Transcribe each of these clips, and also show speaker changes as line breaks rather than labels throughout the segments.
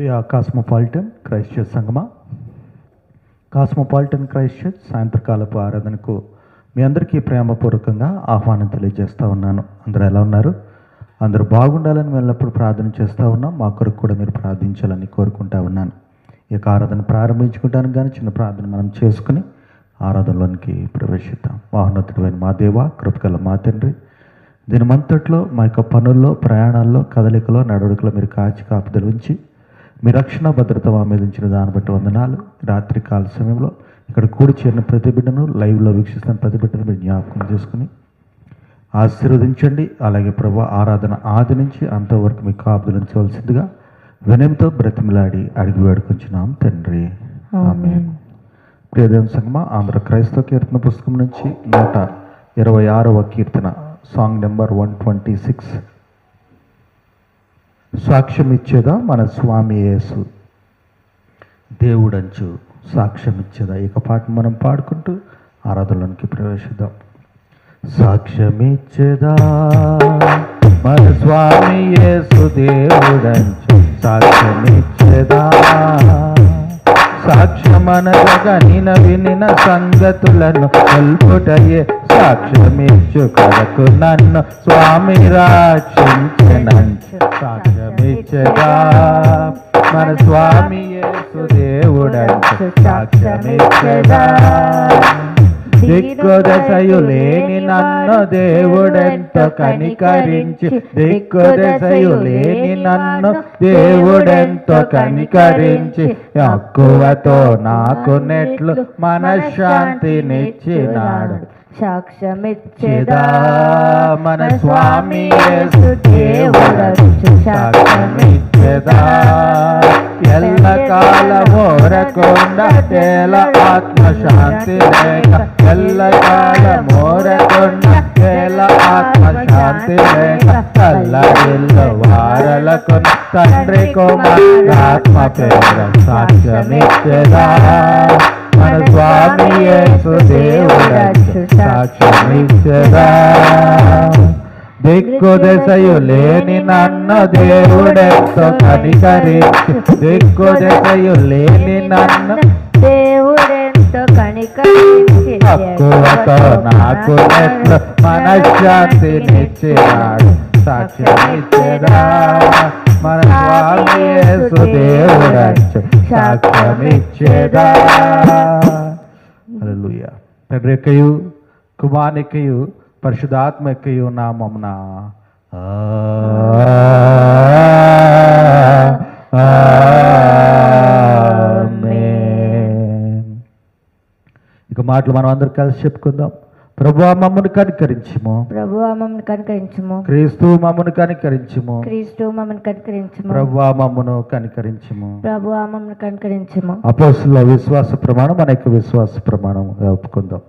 ప్రియ cosmopolitan Christ church సంగమా. Cosmopolitan Christ church సాయంత్రకాలపు ఆరాధనకు మీ అందరికీ ప్రేమపూర్వకంగా ఆహ్వానం తెలియజేస్తూ ఉన్నాను. అందరూ ఎలా ఉన్నారు? అందరూ బాగుండాలని వెళ్ళినప్పుడు ప్రార్థన చేస్తూ ఉన్నాం. మా కొరకు కూడా మీరు ప్రార్థించాలని కోరుకుంటా ఉన్నాను. ఈ ఆరాధన ప్రారంభించుకోవడానికి కానీ చిన్న ప్రార్థన మనం చేసుకుని ఆరాధనలోనికి ప్రవేశిద్దాం. మహోన్నతుడైన మా దేవ కృపకల మా తండ్రి దినమంతట్లో మా యొక్క పనుల్లో ప్రయాణాల్లో కదలికలో నడవడికలో మీరు కాచి కాపుదలు ఉంచి మీ రక్షణ భద్రత మా మీద ఉంచిన దాన్ని బట్టి వందనాలు. రాత్రి కాల సమయంలో ఇక్కడ కూడి చేరిన ప్రతి బిడ్డను లైవ్లో వీక్షిస్తున్న ప్రతి బిడ్డను మీరు జ్ఞాపకం చేసుకుని ఆశీర్వదించండి. అలాగే ప్రభు ఆరాధన ఆది నుంచి అంతవరకు మీ కాపుదలు ఉంచవలసిందిగా వినయంతో బ్రతిమలాడి అడిగి వేడుకొంచున్నాం తండ్రి. ప్రియదేవం సంగమ ఆంధ్ర క్రైస్తవ కీర్తన పుస్తకం నుంచి నూట ఇరవై ఆరవ కీర్తన song number one twenty six. సాక్ష్యం ఇచ్చేదా మన స్వామి యేసు? దేవుడంచు సాక్ష్యం ఇచ్చేదా ఇక పాట మనం పాడుకుంటూ ఆరాధనలోనికి ప్రవేశిద్దాం. సాక్ష్యమిచ్చేదా మన స్వామి యేసు దేవుడంచు సాక్ష్యమిచ్చేదా? సాక్ష్యమనగనిన వినిన సంగతులను కల్పుటయే సాక్ష్యమిచ్చు కరకు నన్ను స్వామి రాక్షించనంచు. సాక్ష్యమిచ్చగా మన స్వామి యేసు దేవుడంచు సాక్ష్యమిచ్చగా దిక్కుదశయు లేని నన్ను దేవుడెంత కనికరించి దిక్కుదశయు లేని నన్ను దేవుడెంతో కనికరించి ఎక్కువతో నాకు నెట్లు మనశ్శాంతినిచ్చినాడు.
సాక్ష్యమిచ్చేదా?
మన స్వామి దేవుడచ్చు సాక్ష్యమిచ్చేదా? ఎల్ల కాలమోరకొండ తేల ఆత్మశాంతి లేక ఎల్ల కాలమోరకొండ తేల ఆత్మశాంతి లేక కల్లడిల్లు వారలకు తండ్రి కుమారాత్మ పేర సాక్ష్యమిచ్చేదా? మన స్వామి దిక్కు దశయు లేని నన్ను దేవుడెంతో కనికరించి దిక్కు దశయు లేని నన్ను
దేవుడెంతో కనికరించి
తక్కువతో నాకు నెట్లు మనశ్శాంతినిచ్చినాడు సాక్ష్యమిచ్చదా మన స్వామి యేసు దేవుడచ్చు సాక్ష్యమిచ్చేదా హల్లెలూయా తండ్రి యొక్కయు కుమానికయు పరిశుధాత్మకయు నామమున ఇక మాటలు మనం అందరు కలిసి చెప్పుకుందాం ప్రభు మమ్మను కనికరించుము.
ప్రభు మమ్మల్ని కనికరించము.
క్రీస్తు మమ్మను కనికరించుము.
క్రీస్తు మమ్మల్ని కనికరించము.
ప్రభు మమ్మను కనికరించుము.
ప్రభు మమ్మల్ని కనికరించము.
అపోస్తుల విశ్వాస ప్రమాణం మన యొక్క విశ్వాస ప్రమాణం ఒప్పుకుందాం.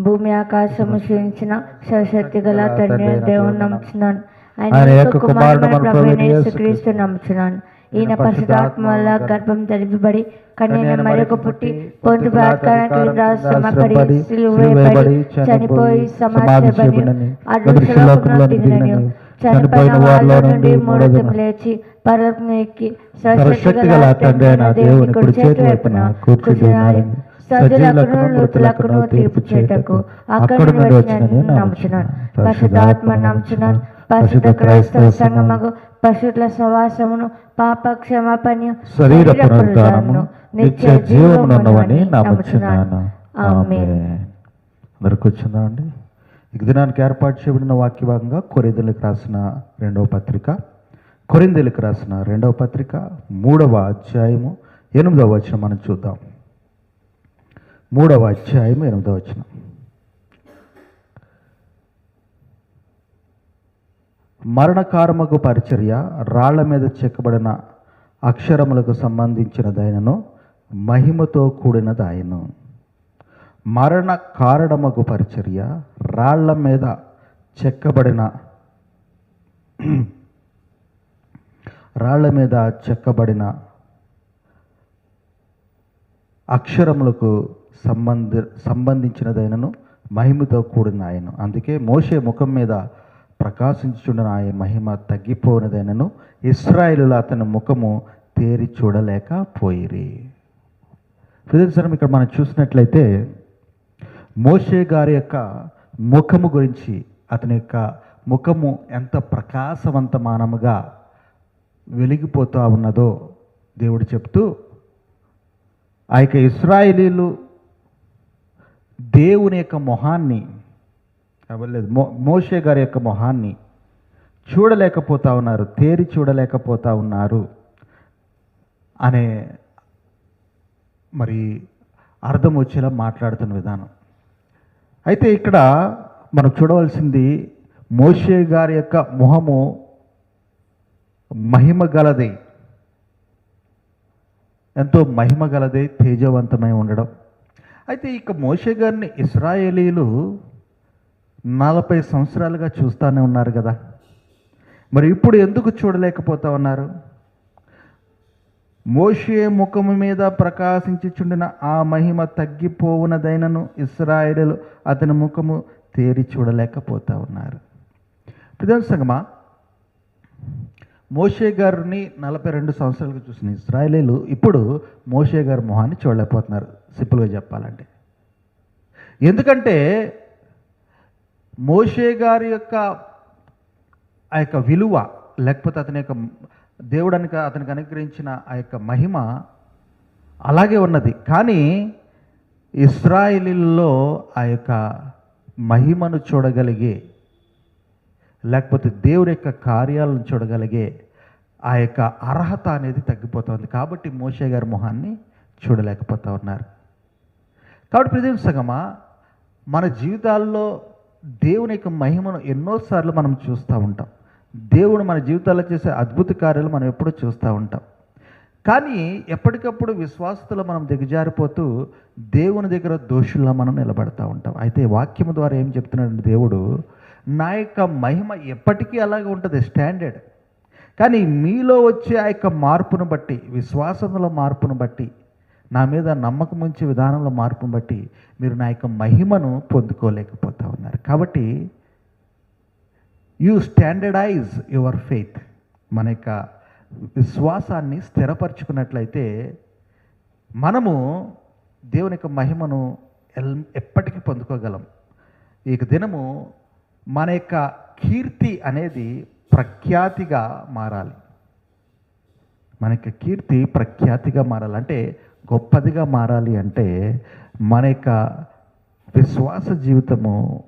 భూమి ఆకాశము క్షీణించిన సరస్వతి గల తండ్రి దేవుని నమ్ముచున్నాను.
ఆయన యొక్క కుమారుడు
యేసుక్రీస్తు నమ్ముచున్నాను. ఈయన పరిశుధాత్మ వల్ల గర్భం ధరింపబడి కన్యన మరొక పుట్టి పొందు సిలువేయబడి చనిపోయి దిగినను చనిపోయిన వారిలో నుండి మూడో దినం లేచి ఎక్కి
సర్వశక్తి గల తండ్రి అయిన దేవుని కుడి చేతి వైపున మృతులకును తీర్పు అక్కడ నుండి వచ్చినని నమ్ముచున్నాను.
పరిశుద్ధాత్మ నమ్ముచున్నాను. పరిశుద్ధ క్రైస్తవ సంగమగు పశువుల సవాసమును పాప క్షమాపణ
శరీర పునరుద్ధానము నిత్య జీవమునున్నవని నమ్ముచున్నాను.
ఆమేన్.
అందరు అండి? ఇక దినానికి ఏర్పాటు చేయబడిన వాక్య భాగంగా కొరిందెలకు రాసిన రెండవ పత్రిక కొరిందెలకు రాసిన రెండవ పత్రిక మూడవ అధ్యాయము ఎనిమిదవ వచనం మనం చూద్దాం. మూడవ అధ్యాయం ఎనిమిదవ వచనం. మరణకారముకు పరిచర్య రాళ్ళ మీద చెక్కబడిన అక్షరములకు సంబంధించినదైనను మహిమతో కూడినదాయను మరణ కారణముకు పరిచర్య రాళ్ళ మీద చెక్కబడిన రాళ్ళ మీద చెక్కబడిన అక్షరములకు సంబంధ సంబంధించినదైనను మహిమతో కూడిన ఆయన అందుకే మోషే ముఖం మీద ప్రకాశించుండను ఆయన మహిమ తగ్గిపోయినదైనను ఇస్రాయిలు అతని ముఖము తేరి చూడలేకపోయిరి ప్రదేశం ఇక్కడ మనం చూసినట్లయితే మోషే గారి యొక్క ముఖము గురించి అతని యొక్క ముఖము ఎంత ప్రకాశవంతమానముగా వెలిగిపోతూ ఉన్నదో దేవుడు చెప్తూ ఆ యొక్క ఇస్రాయిలీలు దేవుని యొక్క మొహాన్ని అవ్వలేదు. మో మోషే గారి యొక్క మొహాన్ని చూడలేకపోతా ఉన్నారు తేరి చూడలేకపోతా ఉన్నారు అనే మరి అర్థం వచ్చేలా మాట్లాడుతున్న విధానం. అయితే ఇక్కడ మనం చూడవలసింది మోషే గారి యొక్క మొహము మహిమ గలదై ఎంతో మహిమ గలదై తేజవంతమై ఉండడం. అయితే ఇక మోషే గారిని ఇస్రాయేలీలు నలభై సంవత్సరాలుగా చూస్తూనే ఉన్నారు కదా. మరి ఇప్పుడు ఎందుకు చూడలేకపోతా ఉన్నారు మోషే ముఖము మీద ప్రకాశించుచుండిన ఆ మహిమ తగ్గిపోవునదైనను ఇస్రాయిలు అతని ముఖము తేరి చూడలేకపోతా ఉన్నారు ప్రధాన సంగమా మోషే గారిని నలభై రెండు సంవత్సరాలుగా చూసిన ఇస్రాయలీలు ఇప్పుడు మోషే గారి మొహాన్ని చూడలేకపోతున్నారు. సింపుల్గా చెప్పాలంటే. ఎందుకంటే మోషే గారి యొక్క ఆ యొక్క విలువ లేకపోతే అతని యొక్క దేవుడు అతనికి అనుగ్రహించిన ఆ యొక్క మహిమ అలాగే ఉన్నది. కానీ ఇస్రాయిలీల్లో ఆ యొక్క మహిమను చూడగలిగే లేకపోతే దేవుడి యొక్క కార్యాలను చూడగలిగే ఆ యొక్క అర్హత అనేది తగ్గిపోతుంది. కాబట్టి మోషే గారి మొహాన్ని చూడలేకపోతూ ఉన్నారు. కాబట్టి ప్రతి సగమా మన జీవితాల్లో దేవుని యొక్క మహిమను ఎన్నోసార్లు మనం చూస్తూ ఉంటాం. దేవుడు మన జీవితాల్లో చేసే అద్భుత కార్యాలు మనం ఎప్పుడూ చూస్తూ ఉంటాం. కానీ ఎప్పటికప్పుడు విశ్వాసతలో మనం దిగజారిపోతూ దేవుని దగ్గర దోషుల్లో మనం నిలబడతా ఉంటాం. అయితే వాక్యం ద్వారా ఏం చెప్తున్నాడంటే దేవుడు నా యొక్క మహిమ ఎప్పటికీ అలాగే ఉంటుంది స్టాండర్డ్ కానీ మీలో వచ్చే ఆ యొక్క మార్పును బట్టి విశ్వాసంలో మార్పును బట్టి నా మీద నమ్మకం ఉంచే విధానంలో మార్పును బట్టి మీరు నా యొక్క మహిమను పొందుకోలేకపోతా ఉన్నారు. కాబట్టి యూ స్టాండర్డైజ్ యువర్ ఫెయిత్ మన యొక్క విశ్వాసాన్ని స్థిరపరచుకున్నట్లయితే మనము దేవుని యొక్క మహిమను ఎల్ ఎప్పటికీ పొందుకోగలం. ఈ దినము మన యొక్క కీర్తి అనేది ప్రఖ్యాతిగా మారాలి. మన యొక్క కీర్తి ప్రఖ్యాతిగా మారాలి. అంటే గొప్పదిగా మారాలి అంటే మన యొక్క విశ్వాస జీవితము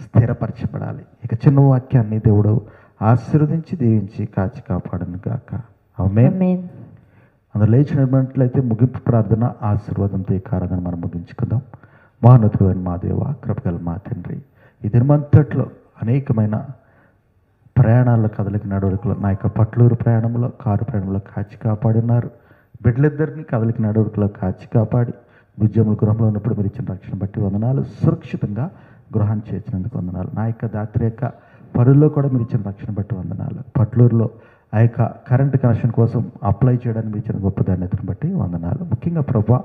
స్థిరపరచబడాలి. ఇక చిన్న వాక్యాన్ని దేవుడు ఆశీర్వదించి దీవించి కాచి కాపాడను గాక. ఆమె అందులో లేచినట్లయితే ముగింపు ప్రార్థన ఆశీర్వాదంతో ఈ కారాధన మనం ముగించుకుందాం. మహానతుడైన మా దేవ కృపగల మా తండ్రి ఈ దినమంతట్లో అనేకమైన ప్రయాణాల్లో కదలిక నడవడికలో నా యొక్క పట్లూరు ప్రయాణంలో కారు ప్రయాణంలో కాచి కాపాడున్నారు బిడ్డలిద్దరిని కదలికి నడవడికలో కాచి కాపాడి ఉద్యముల గృహంలో ఉన్నప్పుడు మీరు ఇచ్చిన రక్షణ బట్టి వందనాలు. సురక్షితంగా గృహాన్ని చేర్చినందుకు వందనాలు. నా యొక్క దాత్రి యొక్క కూడా మీరు ఇచ్చిన రక్షణ బట్టి వందనాలు. పట్లూరులో ఆ యొక్క కరెంట్ కనెక్షన్ కోసం అప్లై చేయడానికి మీరు ఇచ్చిన గొప్ప ధాన్యతను బట్టి వందనాలు. ముఖ్యంగా ప్రభా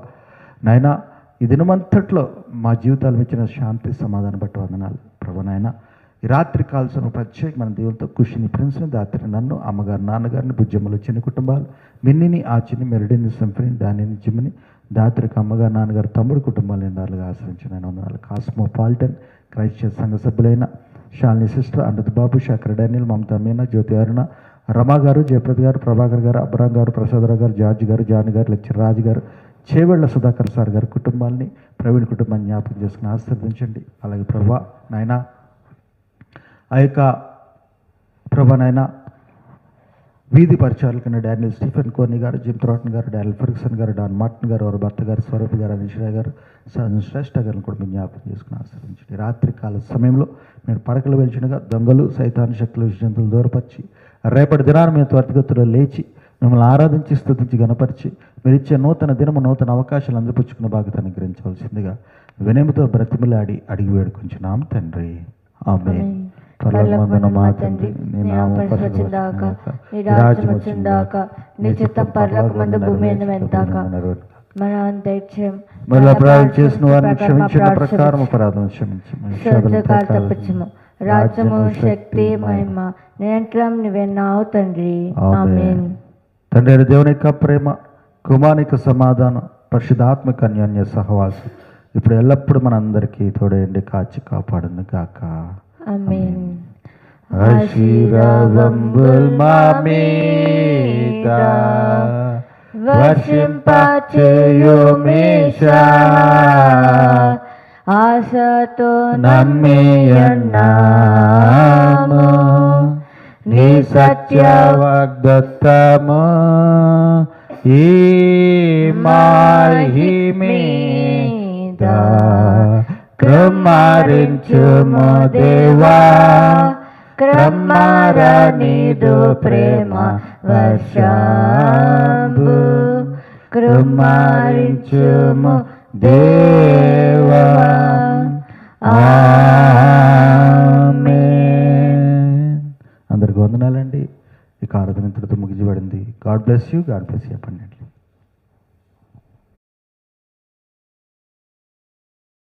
నాయన ఈ దినమంతట్లో మా జీవితాలు ఇచ్చిన శాంతి సమాధానం బట్టి వందనాలు. ప్రభా నాయన ఈ రాత్రి కాల్సిన ప్రత్యేకమైన దేవులతో కుషిని ప్రిన్స్ని దాత్రి నన్ను అమ్మగారు నాన్నగారిని బుజ్జమ్మలు చిన్న కుటుంబాలు మిన్నిని ఆ మెరుడిని మెరడిని దానిని జిమ్మిని దాత్రికి అమ్మగారు నాన్నగారు తమ్ముడు కుటుంబాలు నిండాలుగా ఆశ్రయించిన వందనాలు. కాస్మోపాలిటన్ క్రైస్ట్ సంఘ సభ్యులైన షాలిని సిస్టర్ అనంత్ బాబు శంకర్ డానియల్ మమతా మీనా జ్యోతి అరుణ రమా గారు జయప్రద్ గారు ప్రభాకర్ గారు అబ్రాం గారు ప్రసాదరావు గారు జార్జ్ గారు జాన్ గారు లెక్చర్ రాజు గారు చేవెళ్ళ సుధాకర్ సార్ గారి కుటుంబాన్ని ప్రవీణ్ కుటుంబాన్ని జ్ఞాపకం చేసుకుని ఆశీర్వదించండి. అలాగే ప్రభా నాయనా ఆ యొక్క ప్రభానైనా వీధి పరిచారుల డానియల్ స్టీఫెన్ కోర్ని గారు Jim త్రాటన్ garu Daniel Ferguson garu Don Martin garu వారి భర్త గారు స్వరూప్ గారు అనిశ్రా గారు శ్రేష్ఠ గారిని కూడా మీరు జ్ఞాపకం చేసుకుని ఆశ్రయించండి రాత్రి కాల సమయంలో మీరు పడకలు వెలిచినగా దొంగలు సైతాన్ శక్తులు జంతువులు దూరపరిచి రేపటి దినాన్ని మేము త్వరితగతిలో లేచి మిమ్మల్ని ఆరాధించి స్థుతించి గణపరిచి మీరు ఇచ్చే నూతన దినము నూతన అవకాశాలు అందిపుచ్చుకున్న బాధ్యత అనుగ్రహించవలసిందిగా వినయముతో బ్రతిమలాడి అడిగి వేడుకుంటున్నాం తండ్రి. ఆమె
ఆమేన్. పరలోకమందున్న మా తండ్రి నీ నామం పరిశుద్ధందాక నీ రాజ్యం వచ్చిందాక నీ చిత్తం పరలోకమందు భూమి ఎందు వెంతాక మన దైత్యం
మరి అపరాధం చేసిన వారిని క్షమించిన ప్రకారం అపరాధం క్షమించమని
సర్వకాలు తప్పించము. రాజ్యము శక్తి మహిమ. నిరంతరం తండ్రి.
తండ్రి దేవుని యొక్క ప్రేమ కుమానిక సమాధానం పరిశుధాత్మక అన్యోన్య సహవాసం. ఇప్పుడు ఎల్లప్పుడూ మనందరికీ తోడేయండి కాచి కాపాడును గాక.
ఆమేన్.
ఆశీర్వాదంబుల్ మా మీద వర్షింపచేయుమేషా
ఆశతో
నమ్మేయన్నాము. నీ సత్య వాగ్దత్తము ఈ మాహిమీద క్రమారించుము దేవా. క్రమార నీదు ప్రేమ వర్షాంబు కృమారించుము దేవా. అందరికి వందనాలండి. ఈ ఆరాధన ఇంతటితో ముగిసిపడింది God bless you. God bless చెప్పండి